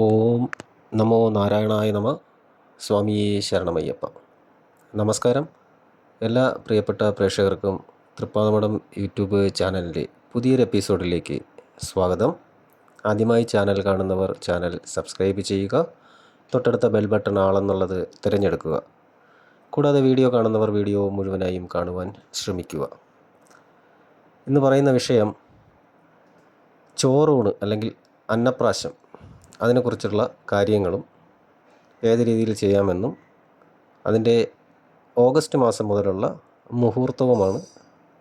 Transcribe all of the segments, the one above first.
ഓം നമോ നാരായണായ നമ. സ്വാമിയെ ശരണമയ്യപ്പ. നമസ്കാരം. എല്ലാ പ്രിയപ്പെട്ട പ്രേക്ഷകർക്കും തൃപ്പാതമഠം യൂട്യൂബ് ചാനലിന്റെ പുതിയൊരു എപ്പിസോഡിലേക്ക് സ്വാഗതം. ആദ്യമായി ചാനൽ കാണുന്നവർ ചാനൽ സബ്സ്ക്രൈബ് ചെയ്യുക തൊട്ടടുത്ത ബെൽ ബട്ടൺ ആളെന്നുള്ളത് തിരഞ്ഞെടുക്കുക. കൂടാതെ വീഡിയോ കാണുന്നവർ വീഡിയോ മുഴുവനായും കാണുവാൻ ശ്രമിക്കുക. ഇന്ന് പറയുന്ന വിഷയം ചോറൂണ് അല്ലെങ്കിൽ അന്നപ്രാശം അതിനെക്കുറിച്ചുള്ള കാര്യങ്ങളും ഏത് രീതിയിൽ ചെയ്യാമെന്നും അതിന്റെ ഓഗസ്റ്റ് മാസം മുതലുള്ള മുഹൂർത്തവുമാണ്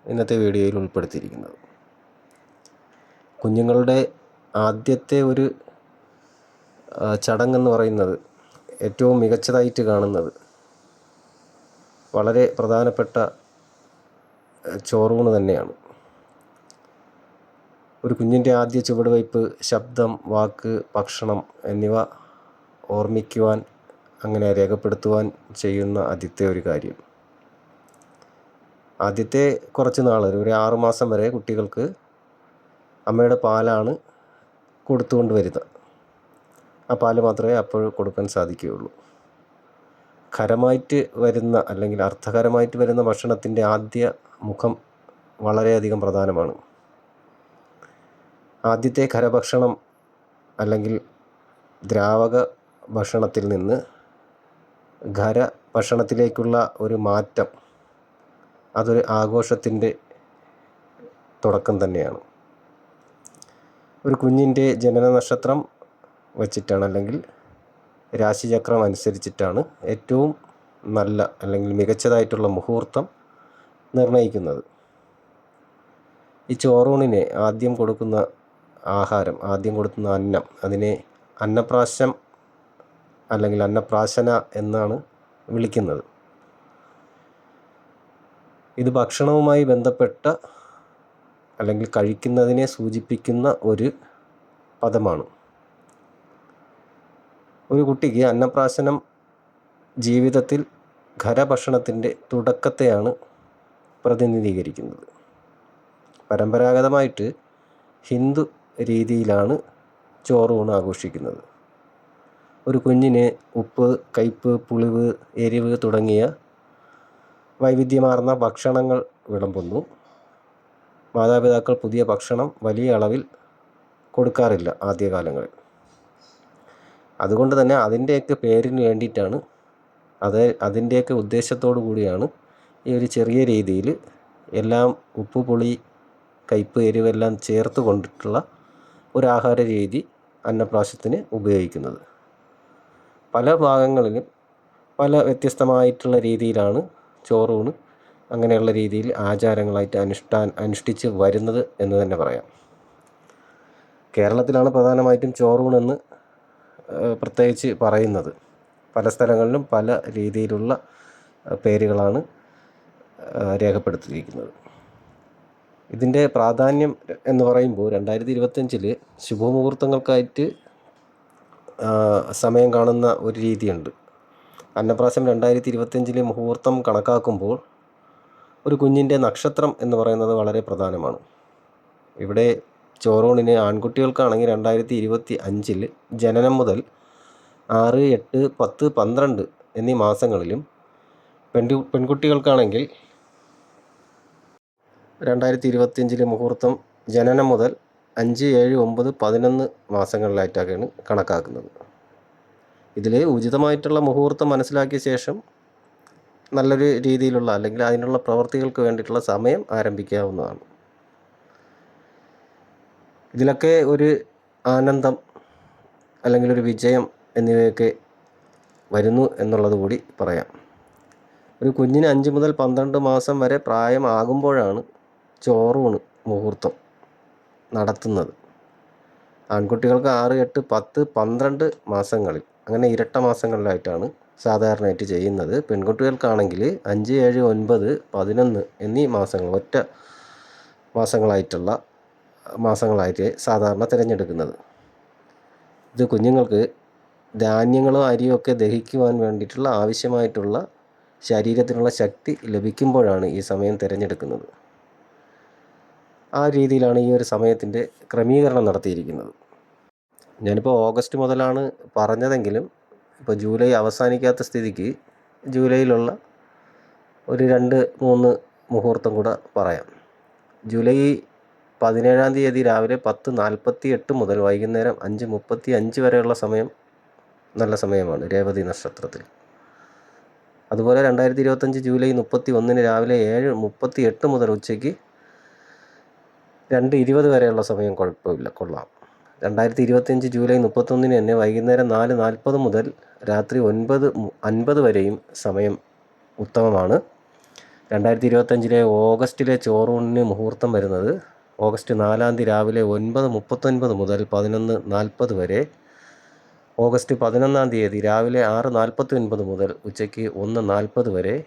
ഇന്നത്തെ വീഡിയോയിൽ ഉൾപ്പെടുത്തിയിരിക്കുന്നത്. കുഞ്ഞുങ്ങളുടെ ആദ്യത്തെ ഒരു ചടങ്ങെന്ന് പറയുന്നത് ഏറ്റവും മികച്ചതായിട്ട് കാണുന്നത് വളരെ പ്രധാനപ്പെട്ട ചോറൂണ് തന്നെയാണ്. ഒരു കുഞ്ഞിന്റെ ആദ്യ ചുവടുവയ്പ് ശബ്ദം വാക്ക് ഭക്ഷണം എന്നിവ ഓർമ്മിക്കുവാൻ അങ്ങനെ രേഖപ്പെടുത്തുവാൻ ചെയ്യുന്ന ആദ്യത്തെ ഒരു കാര്യം. ആദ്യത്തെ കുറച്ച് നാൾ ഒരു ആറുമാസം വരെ കുട്ടികൾക്ക് അമ്മയുടെ പാലാണ് കൊടുത്തുകൊണ്ട് വരുന്നത്. ആ പാൽ മാത്രമേ അപ്പോൾ കൊടുക്കാൻ സാധിക്കുകയുള്ളൂ. ഖരമായിട്ട് വരുന്ന അല്ലെങ്കിൽ അർത്ഥകരമായിട്ട് വരുന്ന ഭക്ഷണത്തിന്റെ ആദ്യ മുഖം വളരെയധികം പ്രധാനമാണ്. ആദ്യത്തെ ഖരഭക്ഷണം അല്ലെങ്കിൽ ദ്രാവക ഭക്ഷണത്തിൽ നിന്ന് ഖര ഭക്ഷണത്തിലേക്കുള്ള ഒരു മാറ്റം അതൊരു ആഘോഷത്തിന്റെ തുടക്കം തന്നെയാണ്. ഒരു കുഞ്ഞിന്റെ ജനന നക്ഷത്രം വച്ചിട്ടാണ് അല്ലെങ്കിൽ രാശിചക്രം അനുസരിച്ചിട്ടാണ് ഏറ്റവും നല്ല അല്ലെങ്കിൽ മികച്ചതായിട്ടുള്ള മുഹൂർത്തം നിർണയിക്കുന്നത് ഈ ചോറൂണിനെ ആദ്യം കൊടുക്കുന്ന ആഹാരം ആദ്യം കൊടുക്കുന്ന അന്നം. അതിനെ അന്നപ്രാശം അല്ലെങ്കിൽ അന്നപ്രാശന എന്നാണ് വിളിക്കുന്നത്. ഇത് ഭക്ഷണവുമായി ബന്ധപ്പെട്ട അല്ലെങ്കിൽ കഴിക്കുന്നതിനെ സൂചിപ്പിക്കുന്ന ഒരു പദമാണ്. ഒരു കുട്ടിക്ക് അന്നപ്രാശനം ജീവിതത്തിൽ ഖരഭക്ഷണത്തിന്റെ തുടക്കത്തെയാണ് പ്രതിനിധീകരിക്കുന്നത്. പരമ്പരാഗതമായിട്ട് ഹിന്ദു രീതിയിലാണ് ചോറൂണ് ആഘോഷിക്കുന്നത്. ഒരു കുഞ്ഞിനെ ഉപ്പ് കയ്പ് പുളിവ് എരിവ് തുടങ്ങിയ വൈവിധ്യമാർന്ന ഭക്ഷണങ്ങൾ വിളമ്പുന്നു. മാതാപിതാക്കൾ പുതിയ ഭക്ഷണം വലിയ അളവിൽ കൊടുക്കാറില്ല ആദ്യകാലങ്ങളിൽ. അതുകൊണ്ട് തന്നെ അതിന്റെയൊക്കെ പേരിന് വേണ്ടിയിട്ടാണ് അത് അതിന്റെയൊക്കെ ഉദ്ദേശത്തോടു കൂടിയാണ് ഈ ഒരു ചെറിയ രീതിയിൽ എല്ലാം ഉപ്പ് പുളി കയ്പ് എരിവെല്ലാം ചേർത്ത് കൊണ്ടിട്ടുള്ള ഒരു ആഹാര രീതി അന്നപ്രാശത്തിന് ഉപയോഗിക്കുന്നത്. പല ഭാഗങ്ങളിലും പല വ്യത്യസ്തമായിട്ടുള്ള രീതിയിലാണ് ചോറൂണ് അങ്ങനെയുള്ള രീതിയിൽ ആചാരങ്ങളായിട്ട് അനുഷ്ഠാൻ അനുഷ്ഠിച്ച് വരുന്നത് എന്ന് തന്നെ പറയാം. കേരളത്തിലാണ് പ്രധാനമായിട്ടും ചോറൂണെന്ന് പ്രത്യേകിച്ച് പറയുന്നത്. പല സ്ഥലങ്ങളിലും പല രീതിയിലുള്ള പേരുകളാണ് രേഖപ്പെടുത്തിയിരിക്കുന്നത്. ഇതിന്റെ പ്രാധാന്യം എന്ന് പറയുമ്പോൾ രണ്ടായിരത്തി ഇരുപത്തഞ്ചിൽ ശുഭമുഹൂർത്തങ്ങൾക്കായിട്ട് സമയം കാണുന്ന ഒരു രീതിയുണ്ട്. അന്നപ്രാശം രണ്ടായിരത്തി ഇരുപത്തഞ്ചിലെ മുഹൂർത്തം കണക്കാക്കുമ്പോൾ ഒരു കുഞ്ഞിന്റെ നക്ഷത്രം എന്ന് പറയുന്നത് വളരെ പ്രധാനമാണ്. ഇവിടെ ചോറൂണിന് ആൺകുട്ടികൾക്കാണെങ്കിൽ രണ്ടായിരത്തി ഇരുപത്തി അഞ്ചിൽ ജനനം മുതൽ ആറ് എട്ട് പത്ത് പന്ത്രണ്ട് എന്നീ മാസങ്ങളിലും പെൺകു പെൺകുട്ടികൾക്കാണെങ്കിൽ രണ്ടായിരത്തി ഇരുപത്തിയഞ്ചിലെ മുഹൂർത്തം ജനനം മുതൽ അഞ്ച് ഏഴ് ഒമ്പത് പതിനൊന്ന് മാസങ്ങളിലായിട്ടൊക്കെയാണ് കണക്കാക്കുന്നത്. ഇതിൽ ഉചിതമായിട്ടുള്ള മുഹൂർത്തം മനസ്സിലാക്കിയ ശേഷം നല്ലൊരു രീതിയിലുള്ള അല്ലെങ്കിൽ അതിനുള്ള പ്രവർത്തികൾക്ക് വേണ്ടിയിട്ടുള്ള സമയം ആരംഭിക്കാവുന്നതാണ്. ഇതിലൊക്കെ ഒരു ആനന്ദം അല്ലെങ്കിൽ ഒരു വിജയം എന്നിവയൊക്കെ വരുന്നു എന്നുള്ളത് കൂടി പറയാം. ഒരു കുഞ്ഞിന് അഞ്ച് മുതൽ പന്ത്രണ്ട് മാസം വരെ പ്രായമാകുമ്പോഴാണ് ചോറൂണ് മുഹൂർത്തം നടത്തുന്നത്. ആൺകുട്ടികൾക്ക് ആറ് എട്ട് പത്ത് പന്ത്രണ്ട് മാസങ്ങളിൽ അങ്ങനെ ഇരട്ട മാസങ്ങളിലായിട്ടാണ് സാധാരണയായിട്ട് ചെയ്യുന്നത്. പെൺകുട്ടികൾക്കാണെങ്കിൽ അഞ്ച് ഏഴ് ഒൻപത് പതിനൊന്ന് എന്നീ മാസങ്ങൾ ഒറ്റ മാസങ്ങളായിട്ടുള്ള മാസങ്ങളായിട്ട് സാധാരണ തിരഞ്ഞെടുക്കുന്നത്. ഇത് കുഞ്ഞുങ്ങൾക്ക് ധാന്യങ്ങളും അരിയും ഒക്കെ ദഹിക്കുവാൻ വേണ്ടിയിട്ടുള്ള ആവശ്യമായിട്ടുള്ള ശരീരത്തിനുള്ള ശക്തി ലഭിക്കുമ്പോഴാണ് ഈ സമയം തിരഞ്ഞെടുക്കുന്നത്. ആ രീതിയിലാണ് ഈ ഒരു സമയത്തിന്റെ ക്രമീകരണം നടത്തിയിരിക്കുന്നത്. ഞാനിപ്പോൾ ഓഗസ്റ്റ് മുതലാണ് പറഞ്ഞതെങ്കിലും ഇപ്പോൾ ജൂലൈ അവസാനിക്കാത്ത സ്ഥിതിക്ക് ജൂലൈയിലുള്ള ഒരു രണ്ട് മൂന്ന് മുഹൂർത്തം കൂടെ പറയാം. ജൂലൈ പതിനേഴാം തീയതി രാവിലെ പത്ത് നാൽപ്പത്തി എട്ട് മുതൽ വൈകുന്നേരം അഞ്ച് മുപ്പത്തി അഞ്ച് വരെയുള്ള സമയം നല്ല സമയമാണ് രേവതി നക്ഷത്രത്തിൽ. അതുപോലെ രണ്ടായിരത്തി ഇരുപത്തഞ്ച് ജൂലൈ മുപ്പത്തി ഒന്നിന് രാവിലെ ഏഴ് മുപ്പത്തി എട്ട് മുതൽ ഉച്ചയ്ക്ക് രണ്ട് ഇരുപത് വരെയുള്ള സമയം കുഴപ്പമില്ല. കൊള്ളാം. രണ്ടായിരത്തി ഇരുപത്തിയഞ്ച് ജൂലൈ മുപ്പത്തൊന്നിന് തന്നെ വൈകുന്നേരം നാല് നാൽപ്പത് മുതൽ രാത്രി ഒൻപത് അൻപത് വരെയും സമയം ഉത്തമമാണ്. രണ്ടായിരത്തി ഇരുപത്തഞ്ചിലെ ഓഗസ്റ്റിലെ ചോറൂണിന് മുഹൂർത്തം വരുന്നത് ഓഗസ്റ്റ് നാലാം തീയതി രാവിലെ ഒൻപത് മുപ്പത്തൊൻപത് മുതൽ പതിനൊന്ന് നാൽപ്പത് വരെ. ഓഗസ്റ്റ് പതിനൊന്നാം തീയതി രാവിലെ ആറ് നാൽപ്പത്തി ഒൻപത് മുതൽ ഉച്ചയ്ക്ക് ഒന്ന് നാൽപ്പത് വരെ.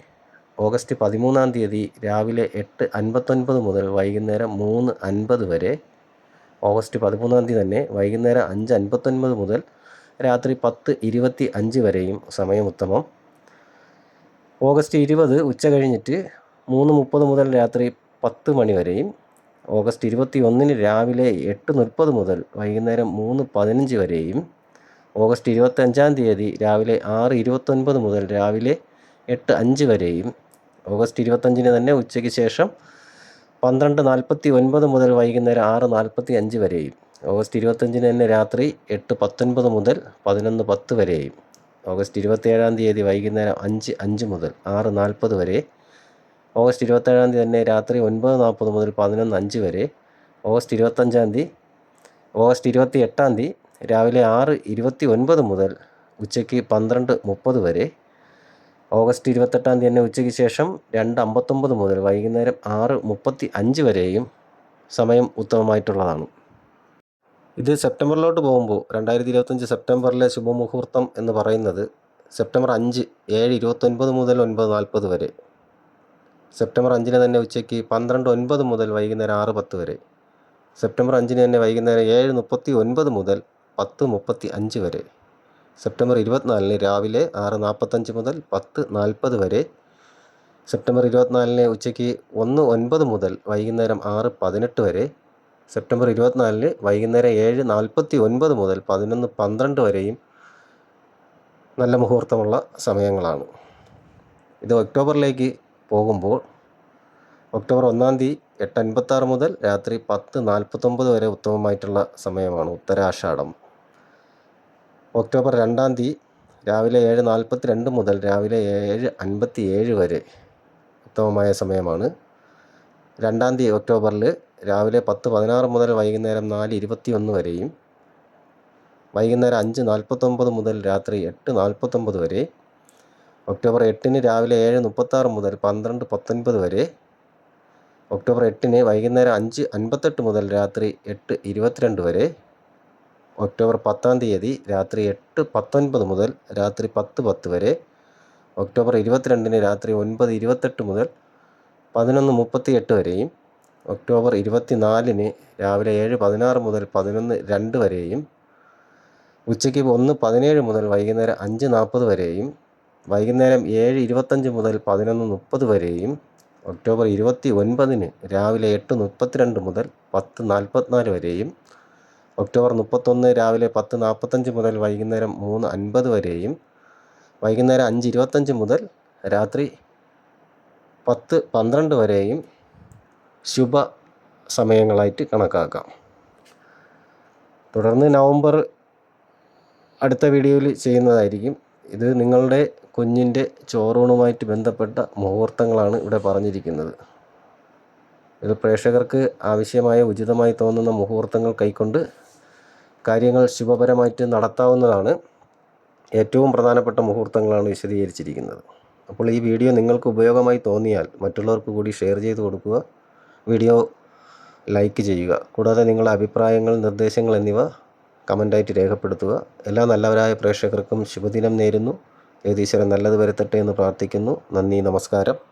ഓഗസ്റ്റ് പതിമൂന്നാം തീയതി രാവിലെ എട്ട് അൻപത്തൊൻപത് മുതൽ വൈകുന്നേരം മൂന്ന് അൻപത് വരെ. ഓഗസ്റ്റ് പതിമൂന്നാം തീയതി തന്നെ വൈകുന്നേരം അഞ്ച് അൻപത്തൊൻപത് മുതൽ രാത്രി പത്ത് ഇരുപത്തി അഞ്ച് വരെയും സമയം ഉത്തമം. ഓഗസ്റ്റ് ഇരുപത് ഉച്ച കഴിഞ്ഞിട്ട് മൂന്ന് മുപ്പത് മുതൽ രാത്രി പത്ത് മണി വരെയും ഓഗസ്റ്റ് ഇരുപത്തി ഒന്നിന് രാവിലെ എട്ട് മുപ്പത് മുതൽ വൈകുന്നേരം മൂന്ന് പതിനഞ്ച് വരെയും ഓഗസ്റ്റ് ഇരുപത്തഞ്ചാം തീയതി രാവിലെ ആറ് ഇരുപത്തൊൻപത് മുതൽ രാവിലെ എട്ട് അഞ്ച് വരെയും ഓഗസ്റ്റ് ഇരുപത്തഞ്ചിന് തന്നെ ഉച്ചയ്ക്ക് ശേഷം പന്ത്രണ്ട് നാൽപ്പത്തി ഒൻപത് മുതൽ വൈകുന്നേരം ആറ് നാൽപ്പത്തി അഞ്ച് വരെയും. ഓഗസ്റ്റ് ഇരുപത്തഞ്ചിന് തന്നെ രാത്രി എട്ട് പത്തൊൻപത് മുതൽ പതിനൊന്ന് പത്ത് വരെയും. ഓഗസ്റ്റ് ഇരുപത്തേഴാം തീയതി വൈകുന്നേരം അഞ്ച് അഞ്ച് മുതൽ ആറ് നാൽപ്പത് വരെ. ഓഗസ്റ്റ് ഇരുപത്തേഴാം തീയതി തന്നെ രാത്രി ഒൻപത് നാൽപ്പത് മുതൽ പതിനൊന്ന് അഞ്ച് വരെ. ഓഗസ്റ്റ് ഇരുപത്തഞ്ചാം തീയതി ഓഗസ്റ്റ് ഇരുപത്തി എട്ടാം തീയതി രാവിലെ ആറ് ഇരുപത്തി ഒൻപത് മുതൽ ഉച്ചയ്ക്ക് പന്ത്രണ്ട് മുപ്പത് വരെ. ഓഗസ്റ്റ് ഇരുപത്തെട്ടാം തീയതി തന്നെ ഉച്ചയ്ക്ക് ശേഷം രണ്ട് അമ്പത്തൊമ്പത് മുതൽ വൈകുന്നേരം ആറ് മുപ്പത്തി അഞ്ച് വരെയും സമയം ഉത്തമമായിട്ടുള്ളതാണ്. ഇത് സെപ്റ്റംബറിലോട്ട് പോകുമ്പോൾ രണ്ടായിരത്തി ഇരുപത്തഞ്ച് സെപ്റ്റംബറിലെ ശുഭമുഹൂർത്തം എന്ന് പറയുന്നത് സെപ്റ്റംബർ അഞ്ച് ഏഴ് ഇരുപത്തൊൻപത് മുതൽ ഒൻപത് നാൽപ്പത് വരെ. സെപ്റ്റംബർ അഞ്ചിന് തന്നെ ഉച്ചയ്ക്ക് പന്ത്രണ്ട് ഒൻപത് മുതൽ വൈകുന്നേരം ആറ് പത്ത് വരെ. സെപ്റ്റംബർ അഞ്ചിന് തന്നെ വൈകുന്നേരം ഏഴ് മുപ്പത്തി ഒൻപത് മുതൽ പത്ത് മുപ്പത്തി അഞ്ച് വരെ. സെപ്റ്റംബർ ഇരുപത്തിനാലിന് രാവിലെ ആറ് നാൽപ്പത്തഞ്ച് മുതൽ പത്ത് നാൽപ്പത് വരെ. സെപ്റ്റംബർ ഇരുപത്തിനാലിന് ഉച്ചയ്ക്ക് ഒന്ന് ഒൻപത് മുതൽ വൈകുന്നേരം ആറ് പതിനെട്ട് വരെ. സെപ്റ്റംബർ ഇരുപത്തിനാലിന് വൈകുന്നേരം ഏഴ് നാൽപ്പത്തി ഒൻപത് മുതൽ പതിനൊന്ന് പന്ത്രണ്ട് വരെയും നല്ല മുഹൂർത്തമുള്ള സമയങ്ങളാണ്. ഇത് ഒക്ടോബറിലേക്ക് പോകുമ്പോൾ ഒക്ടോബർ ഒന്നാം തീയതി എട്ട് അൻപത്താറ് മുതൽ രാത്രി പത്ത് നാൽപ്പത്തൊമ്പത് വരെ ഉത്തമമായിട്ടുള്ള സമയമാണ് ഉത്തരാഷാഢം ഒക്ടോബർ രണ്ടാം തീയതി രാവിലെ ഏഴ് നാൽപ്പത്തി രണ്ട് മുതൽ രാവിലെ ഏഴ് അൻപത്തി ഏഴ് വരെ ഉത്തമമായ സമയമാണ്. രണ്ടാം തീയതി ഒക്ടോബറിൽ രാവിലെ പത്ത് പതിനാറ് മുതൽ വൈകുന്നേരം നാല് ഇരുപത്തി ഒന്ന് വരെയും വൈകുന്നേരം അഞ്ച് നാൽപ്പത്തൊമ്പത് മുതൽ രാത്രി എട്ട് നാൽപ്പത്തൊമ്പത് വരെ ഒക്ടോബർ എട്ടിന് രാവിലെ ഏഴ് മുപ്പത്താറ് മുതൽ പന്ത്രണ്ട് പത്തൊൻപത് വരെ ഒക്ടോബർ എട്ടിന് വൈകുന്നേരം അഞ്ച് അൻപത്തെട്ട് മുതൽ രാത്രി എട്ട് ഇരുപത്തിരണ്ട് വരെ ഒക്ടോബർ പത്താം തീയതി രാത്രി എട്ട് പത്തൊൻപത് മുതൽ രാത്രി പത്ത് പത്ത് വരെ ഒക്ടോബർ ഇരുപത്തിരണ്ടിന് രാത്രി ഒൻപത് ഇരുപത്തെട്ട് മുതൽ പതിനൊന്ന് മുപ്പത്തി എട്ട് വരെയും ഒക്ടോബർ ഇരുപത്തിനാലിന് രാവിലെ ഏഴ് പതിനാറ് മുതൽ പതിനൊന്ന് രണ്ട് വരെയും ഉച്ചയ്ക്ക് ഒന്ന് പതിനേഴ് മുതൽ വൈകുന്നേരം അഞ്ച് നാൽപ്പത് വരെയും വൈകുന്നേരം ഏഴ് ഇരുപത്തഞ്ച് മുതൽ പതിനൊന്ന് മുപ്പത് വരെയും ഒക്ടോബർ ഇരുപത്തി ഒൻപതിന് രാവിലെ എട്ട് മുപ്പത്തിരണ്ട് മുതൽ പത്ത് നാൽപ്പത്തിനാല് വരെയും ഒക്ടോബർ മുപ്പത്തൊന്ന് രാവിലെ പത്ത് നാൽപ്പത്തഞ്ച് മുതൽ വൈകുന്നേരം മൂന്ന് അൻപത് വരെയും വൈകുന്നേരം അഞ്ച് ഇരുപത്തഞ്ച് മുതൽ രാത്രി പത്ത് പന്ത്രണ്ട് വരെയും ശുഭ സമയങ്ങളായിട്ട് കണക്കാക്കാം. തുടർന്ന് നവംബർ അടുത്ത വീഡിയോയിൽ ചെയ്യുന്നതായിരിക്കും. ഇത് നിങ്ങളുടെ കുഞ്ഞിന്റെ ചോറൂണുമായിട്ട് ബന്ധപ്പെട്ട മുഹൂർത്തങ്ങളാണ് ഇവിടെ പറഞ്ഞിരിക്കുന്നത്. ഇത് പ്രേക്ഷകർക്ക് ആവശ്യമായ ഉചിതമായി തോന്നുന്ന മുഹൂർത്തങ്ങൾ കൈക്കൊണ്ട് കാര്യങ്ങൾ ശുഭപരമായിട്ട് നടത്താവുന്നതാണ് ഏറ്റവും പ്രധാനപ്പെട്ട മുഹൂർത്തങ്ങളാണ് വിശദീകരിച്ചിരിക്കുന്നത്. അപ്പോൾ ഈ വീഡിയോ നിങ്ങൾക്ക് ഉപയോഗമായി തോന്നിയാൽ മറ്റുള്ളവർക്ക് കൂടി ഷെയർ ചെയ്ത് കൊടുക്കുക. വീഡിയോ ലൈക്ക് ചെയ്യുക. കൂടാതെ നിങ്ങളുടെ അഭിപ്രായങ്ങൾ നിർദ്ദേശങ്ങൾ എന്നിവ കമന്റായിട്ട് രേഖപ്പെടുത്തുക. എല്ലാ നല്ലവരായ പ്രേക്ഷകർക്കും ശുഭദിനം നേരുന്നു. ഏതീശ്വരൻ നല്ലത് വരുത്തട്ടെ എന്ന് പ്രാർത്ഥിക്കുന്നു. നന്ദി നമസ്കാരം.